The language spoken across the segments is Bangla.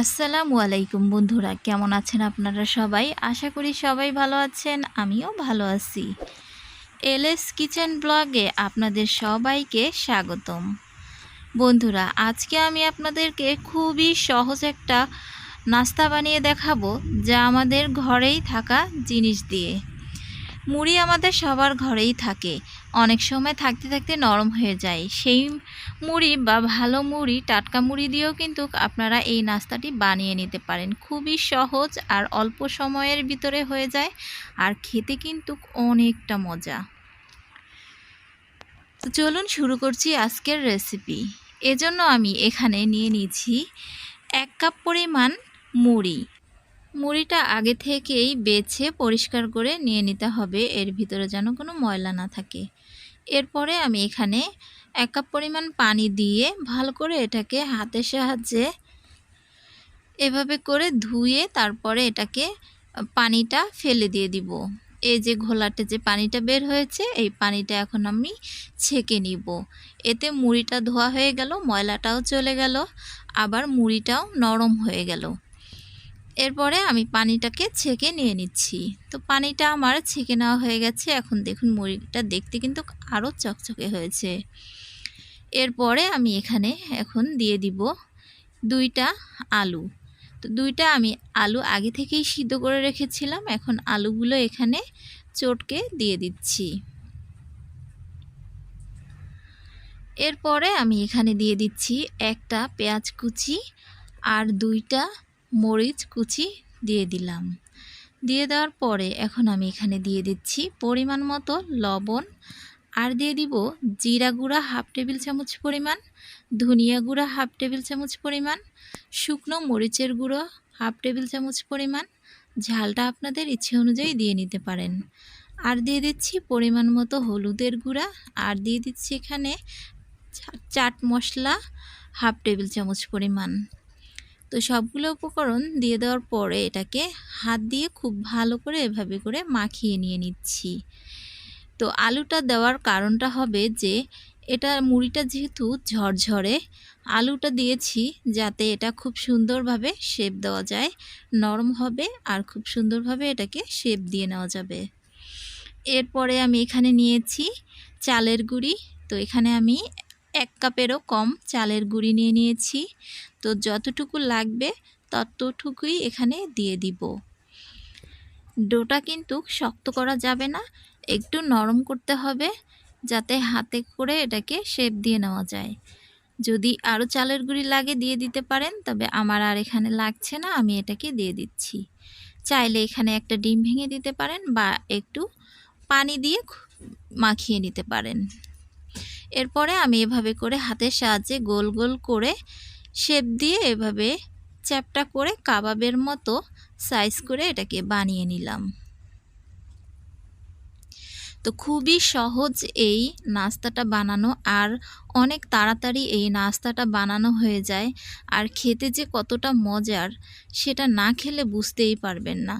আসসালামু আলাইকুম বন্ধুরা, কেমন আছেন আপনারা সবাই? আশা করি সবাই ভালো আছেন, আমিও ভালো আছি। এলএস কিচেন ব্লগে আপনাদের সবাইকে স্বাগতম। বন্ধুরা, আজকে আমি আপনাদেরকে খুবই সহজ একটা নাস্তা বানিয়ে দেখাবো, যা আমাদের ঘরেই থাকা জিনিস দিয়ে। মুড়ি আমাদের সবার ঘরেই থাকে। অনেক সময় থাকতে থাকতে নরম হয়ে যায়। সেই মুড়ি বা ভালো মুড়ি, টাটকা মুড়ি দিয়েও কিন্তু আপনারা এই নাস্তাটি বানিয়ে নিতে পারেন। খুবই সহজ আর অল্প সময়ের ভিতরে হয়ে যায় আর খেতে কিন্তু অনেকটা মজা। তো চলুন শুরু করছি আজকের রেসিপি এজন্য আমি এখানে নিয়ে নিয়েছি এক কাপ পরিমাণ মুড়ি। মুড়িটা আগে থেকেই বেছে পরিষ্কার করে নিয়ে নিতে হবে। এর ভিতরে যেন কোনো ময়লা না থাকে। এরপরে আমি এখানে এক কাপ পরিমাণ পানি দিয়ে ভালো করে এটাকে হাতের সাহায্যে এভাবে করে ধুয়ে তারপরে এটাকে পানিটা ফেলে দিয়ে দিব। এই যে ঘোলাটে যে পানিটা বের হয়েছে, এই পানিটা এখন আমি ছেঁকে নিব। এতে মুড়িটা ধোয়া হয়ে গেল, ময়লাটাও চলে গেল, আবার মুড়িটাও নরম হয়ে গেল। এরপরে আমি পানিটাকে ছেঁকে নিয়ে নিচ্ছি। তো পানিটা আমার ছেঁকে নেওয়া হয়ে গেছে। এখন দেখুন মুড়িটা দেখতে কিন্তু আরও চকচকে হয়েছে। এরপরে আমি এখানে এখন দিয়ে দিব দুইটা আলু। তো দুইটা আমি আলু আগে থেকেই সিদ্ধ করে রেখেছিলাম। এখন আলুগুলো এখানে চটকে দিয়ে দিচ্ছি। এরপরে আমি এখানে দিয়ে দিচ্ছি একটা পেঁয়াজ কুচি আর দুইটা মরিচ কুচি দিয়ে দিলাম। দিয়ে দেওয়ার পরে এখন আমি এখানে দিয়ে দিচ্ছি পরিমাণ মতো লবণ। আর দিয়ে দিব জিরা গুঁড়া হাফ টেবিল চামচ পরিমাণ, ধনিয়া গুঁড়া হাফ টেবিল চামচ পরিমাণ, শুকনো মরিচের গুঁড়ো হাফ টেবিল চামচ পরিমাণ। ঝালটা আপনাদের ইচ্ছে অনুযায়ী দিয়ে নিতে পারেন। আর দিয়ে দিচ্ছি পরিমাণ মতো হলুদের গুঁড়া। আর দিয়ে দিচ্ছি এখানে চাট মশলা হাফ টেবিল চামচ পরিমাণ। তো সবগুলো উপকরণ দিয়ে দেওয়ার পরে এটাকে হাত দিয়ে খুব ভালো করে এভাবে করে মাখিয়ে নিয়ে নিচ্ছি। তো আলুটা দেওয়ার কারণটা হবে যে, এটা মুড়িটা যেহেতু ঝরঝরে, আলুটা দিয়েছি যাতে এটা খুব সুন্দরভাবে শেপ দেওয়া যায়, নরম হবে আর খুব সুন্দরভাবে এটাকে শেপ দিয়ে নেওয়া যাবে। এরপরে আমি এখানে নিয়েছি চালের গুঁড়ি। তো এখানে আমি এক কাপেরও কম চালের গুঁড়ি নিয়ে নিয়েছি। তো যতটুকু লাগবে ততটুকুই এখানে দিয়ে দিব। ডোটা কিন্তু শক্ত করা যাবে না, একটু নরম করতে হবে যাতে হাতে করে এটাকে শেপ দিয়ে নেওয়া যায়। যদি আরও চালের গুঁড়ি লাগে দিয়ে দিতে পারেন, তবে আমার আর এখানে লাগছে না, আমি এটাকে দিয়ে দিচ্ছি। চাইলে এখানে একটা ডিম ভেঙে দিতে পারেন বা একটু পানি দিয়ে মাখিয়ে নিতে পারেন। এরপরে আমি এভাবে করে হাতের সাহায্যে গোল গোল করে শেপ দিয়ে এভাবে চ্যাপটা করে কাবাবের মতো সাইজ করে এটাকে বানিয়ে নিলাম। তো খুবই সহজ এই নাস্তাটা বানানো আর অনেক তাড়াতাড়ি এই নাস্তাটা বানানো হয়ে যায় আর খেতে যে কতটা মজার সেটা না খেলে বুঝতেই পারবেন না।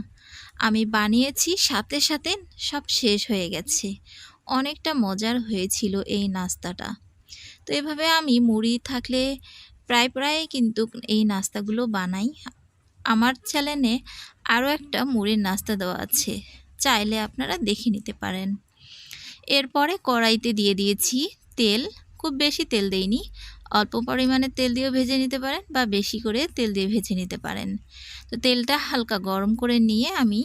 আমি বানিয়েছি, সাথে সাথে সব শেষ হয়ে গেছে। অনেকটা মজার হয়েছিল এই নাস্তাটা। তো এভাবে আমি মুড়ি থাকলে প্রায় প্রায় কিন্তু এই নাস্তাগুলো বানাই। আমার চ্যানেলে আরও একটা মুড়ির নাস্তা দেওয়া আছে, চাইলে আপনারা দেখে নিতে পারেন। এরপরে কড়াইতে দিয়ে দিয়েছি তেল, খুব বেশি তেল দেইনি, অল্প পরিমাণে তেল দিয়েও ভেজে নিতে পারেন বা বেশি করে তেল দিয়ে ভেজে নিতে পারেন। তো তেলটা হালকা গরম করে নিয়ে আমি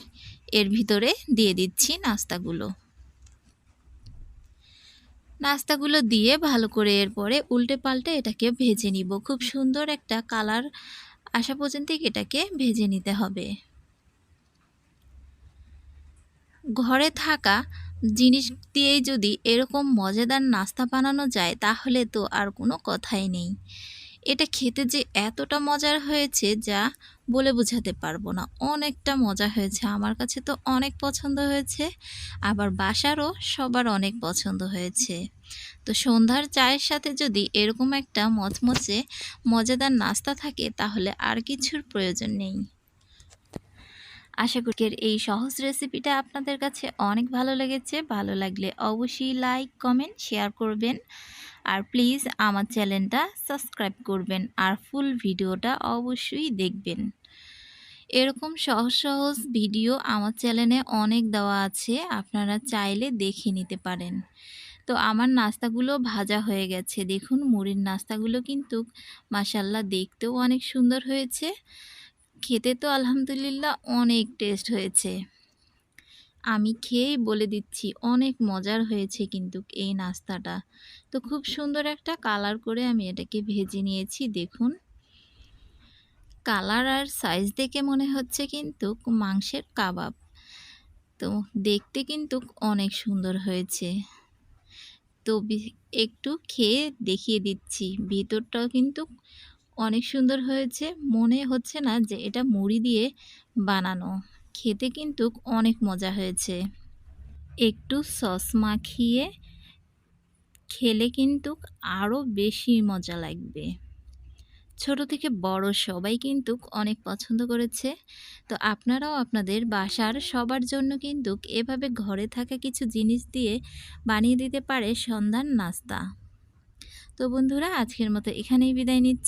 এর ভিতরে দিয়ে দিচ্ছি নাস্তাগুলো। নাস্তাগুলো দিয়ে ভালো করে এরপরে উল্টে পাল্টে এটাকে ভেজে নিব। খুব সুন্দর একটা কালার আসা পর্যন্ত এটাকে ভেজে নিতে হবে। ঘরে থাকা জিনিস দিয়েই যদি এরকম মজাদার নাস্তা বানানো যায়, তাহলে তো আর কোনো কথাই নেই। এটা খেতে যে এতটা মজার হয়েছে যা বলে বোঝাতে পারব না। অনেকটা মজা হয়েছে। আমার কাছে তো অনেক পছন্দ হয়েছে, আবার বাসারও সবার অনেক পছন্দ হয়েছে। তো সন্ধ্যার চায়ের সাথে যদি এরকম একটা মচমচে, মজাদার নাস্তা থাকে, তাহলে আর কিছুর প্রয়োজন নেই। আশা করি এই সহজ রেসিপিটা আপনাদের কাছে অনেক ভালো লেগেছে। ভালো লাগলে অবশ্যই লাইক কমেন্ট শেয়ার করবেন। আর প্লিজ আমার চ্যানেলটা সাবস্ক্রাইব করবেন আর ফুল ভিডিওটা অবশ্যই দেখবেন। এরকম সহজ সহজ ভিডিও আমার চ্যানেলে অনেক দেওয়া আছে, আপনারা চাইলে দেখে নিতে পারেন। তো আমার নাস্তাগুলো ভাজা হয়ে গেছে। দেখুন মুড়ির নাস্তাগুলো কিন্তু মাসাল্লাহ দেখতেও অনেক সুন্দর হয়েছে। খেতে তো আলহামদুলিল্লাহ অনেক টেস্ট হয়েছে। আমি খেয়েই বলে দিচ্ছি, অনেক মজার হয়েছে কিন্তু এই নাস্তাটা। তো খুব সুন্দর একটা কালার করে আমি এটাকে ভেজে নিয়েছি, দেখুন। কালার আর সাইজ দেখে মনে হচ্ছে কিন্তু মাংসের কাবাব। তো দেখতে কিন্তু অনেক সুন্দর হয়েছে। তো একটু খেয়ে দেখিয়ে দিচ্ছি, ভিতরটাও কিন্তু অনেক সুন্দর হয়েছে। মনে হচ্ছে না যে এটা মুড়ি দিয়ে বানানো। খেতে কিন্তু অনেক মজা হয়েছে। একটু সস মাখিয়ে খেলে কিন্তু আরও বেশি মজা লাগবে। ছোট থেকে বড় সবাই কিন্তু অনেক পছন্দ করেছে। তো আপনারাও আপনাদের বাসার সবার জন্য কিন্তু এভাবে ঘরে থাকা কিছু জিনিস দিয়ে বানিয়ে দিতে পারে সন্ধ্যার নাস্তা। তো বন্ধুরা, আজকের মতো এখানেই বিদায় নিচ্ছি।